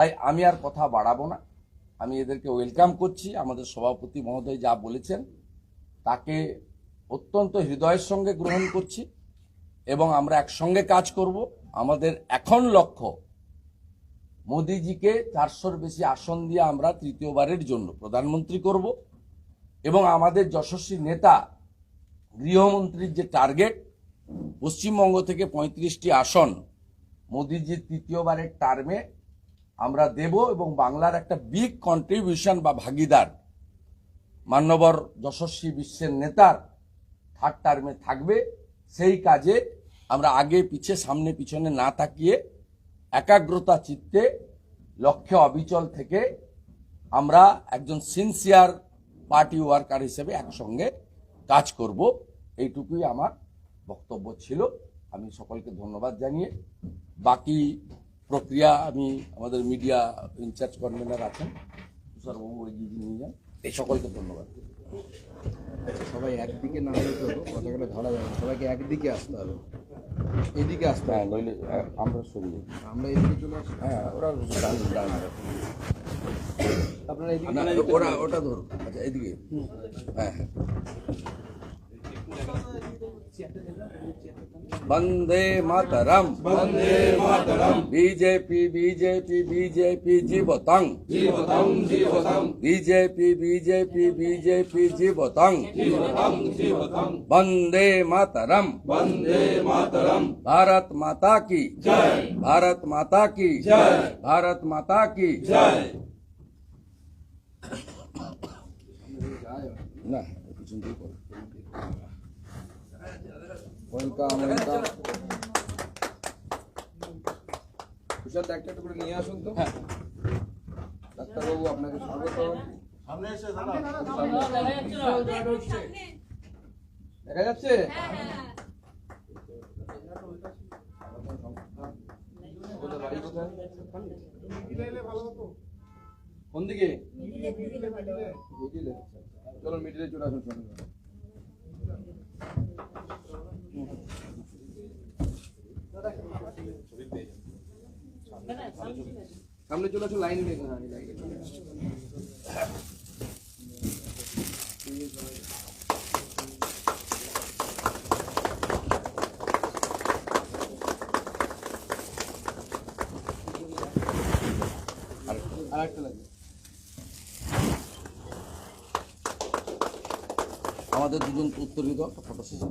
তাই আমি আর কথা বাড়াবো না। আমি এদেরকে ওয়েলকাম করছি। আমাদের সভাপতি মহোদয় যা বলেছেন, তাকে অত্যন্ত হৃদয়ের সঙ্গে গ্রহণ করছি এবং আমরা একসঙ্গে কাজ করব। আমাদের এখন লক্ষ্য, মোদিজিকে চারশোর বেশি আসন দিয়ে আমরা তৃতীয়বারের জন্য প্রধানমন্ত্রী করব এবং আমাদের যশস্বী নেতা, গৃহমন্ত্রীর যে টার্গেট পশ্চিমবঙ্গ থেকে পঁয়ত্রিশটি আসন, মোদিজির তৃতীয়বারের টার্মে আমরা দেব এবং বাংলার একটা বিগ কন্ট্রিবিউশন বা ভাগিদার মান্যবর যশস্বী বিশ্বের নেতার থার্ড টার্মে থাকবে। সেই কাজে আমরা আগে পিছে, সামনে পিছনে না তাকিয়ে একাগ্রতা চিত্তে লক্ষ্যে অবিচল থেকে আমরা একজন সিনসিয়ার পার্টি ওয়ার্কার হিসেবে একসঙ্গে কাজ করব। এইটুকুই আমার বক্তব্য ছিল। আমি সকলকে ধন্যবাদ জানিয়ে বাকি প্রক্রিয়া আমি আমাদের মিডিয়া ইনচার্জ কনভেনার আছেন তুষারবাবু এগিয়ে নিয়ে যান। এই সকলকে ধন্যবাদ। সবাই একদিকে না হলে তো কথাগুলো ধরা যাবে সবাইকে একদিকে আসতে হবে। এদিকে আসতে হ্যাঁ নইলে আমরা সরিয়ে আমরা এদিকে চলে আসি হ্যাঁ ওরা ডান ডান। আপনারা এদিকে ওরা ওটা ধরুন। আচ্ছা এদিকে। হ্যাঁ হ্যাঁ। वंदे मातरम। वंदे मातरम। बीजेपी बीजेपी बीजेपी जीवतंग। जीवतंग जीवतंग। बीजेपी बीजेपी बीजेपी जीवतंग। जीवतंग जीवतंग। वंदे मातरम। वंदे मातरम। भारत माता की। जय। भारत माता की। जय। भारत माता की। जय। ना ওয়েলকাম ওয়েলকাম তুষার একটা একটা করে নিয়ে আসুন তো। ডাক্তারবাবু আপনাকে স্বাগত। দেখা যাচ্ছে বাড়ি কোথায়? কোন দিকে? চলো মিডিলে চলে আসুন সামনে চলে আসুন লাইন হ্যাঁ। আর একটা আমাদের দুজন উত্তরিত একটা ফটো সেশন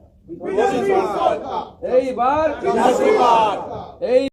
এইবার এই